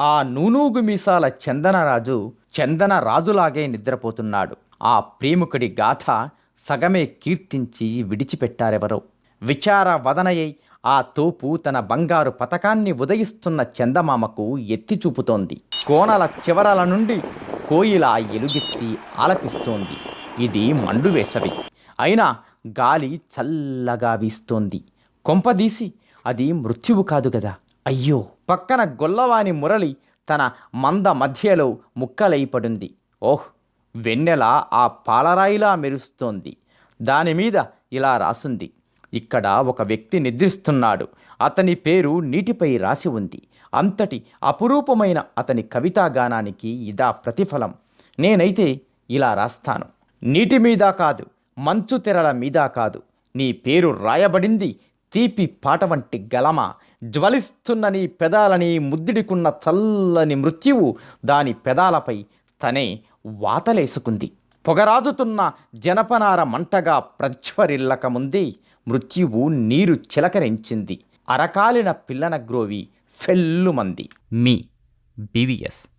ఆ నూనూగు మీసాల చందనరాజు చందన రాజులాగే నిద్రపోతున్నాడు. ఆ ప్రేమికుడి గాథ సగమే కీర్తించి విడిచిపెట్టారెవరో. విచార వదనయై ఆ తోపు తన బంగారు పతకాన్ని ఉదయిస్తున్న చందమామకు ఎత్తి చూపుతోంది కోనల చివరల నుండి కోయిల ఎలుగెత్తి ఆలపిస్తోంది. ఇది మండు వేసవి. అయినా గాలి చల్లగా వీస్తోంది. కొంపదీసి అది మృత్యువు కాదు కదా అయ్యో! పక్కన గొల్లవాని మురళి తన మంద మధ్యలో ముక్కలైపడింది. ఓహ్! వెన్నెల ఆ పాలరాయిలా మెరుస్తోంది. దానిమీద ఇలా రాసుంది. ఇక్కడ ఒక వ్యక్తి నిద్రిస్తున్నాడు. అతని పేరు నీటిపై రాసి ఉంది. అంతటి అపురూపమైన అతని కవితాగానానికి ఇదా ప్రతిఫలం. నేనైతే ఇలా రాస్తాను. నీటి మీద కాదు మంచు తెరల మీద కాదు. నీ పేరు రాయబడింది తీపి పాట వంటి గలమ జ్వలిస్తున్న నీ పెదాలని ముద్దిడికున్న చల్లని మృత్యువు దాని పెదాలపై తనే వాతలేసుకుంది. పొగరాజుతున్న జనపనార మంటగా ప్రజ్వరిల్లక ముందే మృత్యువు నీరు చిలకరించింది. అరకాలిన పిల్లన గ్రోవి ఫెల్లుమంది. మీ బీవీఎస్.